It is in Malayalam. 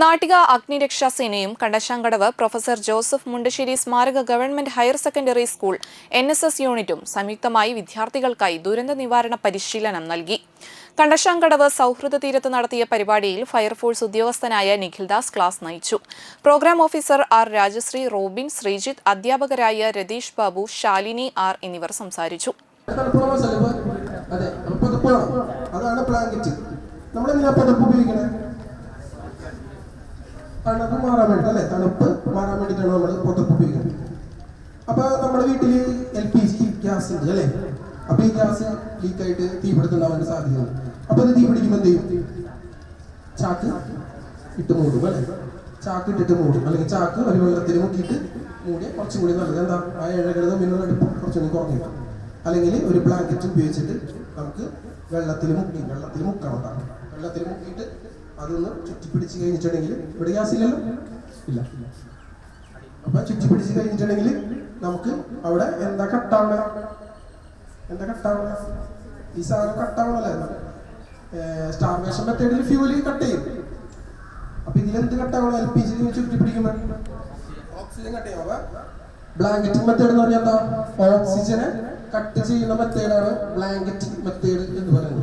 നാട്ടിക അഗ്നിരക്ഷാ സേനയും കണ്ടശാങ്കടവ് പ്രൊഫസർ ജോസഫ് മുണ്ടശ്ശേരി സ്മാരക government higher secondary school N യൂണിറ്റും സംയുക്തമായി വിദ്യാർത്ഥികൾക്കായി ദുരന്ത നിവാരണ പരിശീലനം നൽകി. കണ്ടശാങ്കടവ് സൗഹൃദ തീരത്ത് നടത്തിയ പരിപാടിയിൽ ഫയർഫോഴ്സ് ഉദ്യോഗസ്ഥനായ നിഖിൽദാസ് ക്ലാസ് നയിച്ചു. Program officer R Rajasree Robin Sreejith അധ്യാപകരായ രതീഷ് ബാബു ശാലിനി ആർ എന്നിവർ സംസാരിച്ചു. അതാണ് നമ്മൾ ഉപയോഗിക്കണേ? തണുപ്പ് മാറാൻ വേണ്ടി അല്ലെ തണുപ്പ് മാറാൻ വേണ്ടിയിട്ടാണ് നമ്മൾ പുതപ്പ് ഉപയോഗിക്കുന്നത്. അപ്പൊ നമ്മുടെ വീട്ടിൽ എൽ പി ജി ഗ്യാസ് ഉണ്ട് അല്ലെ? അപ്പൊ ഈ ഗ്യാസ് ലീക്ക് ആയിട്ട് സാധ്യതയാണ് അപ്പൊ അത് തീ പിടിക്കുമ്പോൾ എന്ത് ചെയ്യും? ചാക്ക് ഇട്ട് മൂടും അല്ലെ? ചാക്ക് ഇട്ടിട്ട് മൂടും. അല്ലെങ്കിൽ ചാക്ക് ഒരു വെള്ളത്തിൽ മുക്കിയിട്ട് മൂടി കുറച്ചും കൂടി നല്ലത്. എന്താ? ആ ഇഴകൾ തമ്മിലുള്ള കുറച്ചും കൂടി കുറഞ്ഞു. അല്ലെങ്കിൽ ഒരു ബ്ലാങ്കറ്റ് ഉപയോഗിച്ചിട്ട് നമുക്ക് വെള്ളത്തിൽ മുക്കി വെള്ളത്തിൽ മുക്കണം. വെള്ളത്തിൽ മുക്കിയിട്ട് അതൊന്ന് ചുറ്റിപ്പിടിച്ച് കഴിഞ്ഞിട്ടുണ്ടെങ്കിൽ ഇവിടെ ഗ്യാസ് ഇല്ലല്ലോ? ഇല്ല അപ്പൊ ചുറ്റിപ്പിടിച്ച് കഴിഞ്ഞിട്ടുണ്ടെങ്കിൽ നമുക്ക് അവിടെ എന്താ കട്ടാവണ എന്താ കട്ടാവണ ഈ സാധനം കട്ടാവണല്ലേ? സ്റ്റാർവേഷൻ മെത്തേഡിൽ ഫ്യൂൽ കട്ട് ചെയ്യും. അപ്പൊ ഇതിലെന്ത് കട്ടാവണം? എൽ പി ജി ചുറ്റി ഓക്സിജൻ കട്ട് ചെയ്യും അപ്പൊ മെത്തേഡ് എന്ന് പറഞ്ഞാൽ എന്താ? ഓക്സിജനെ കട്ട് ചെയ്യുന്ന മെത്തേഡാണ് ബ്ലാങ്കറ്റ് മെത്തേഡ് എന്ന് പറയുന്നത്.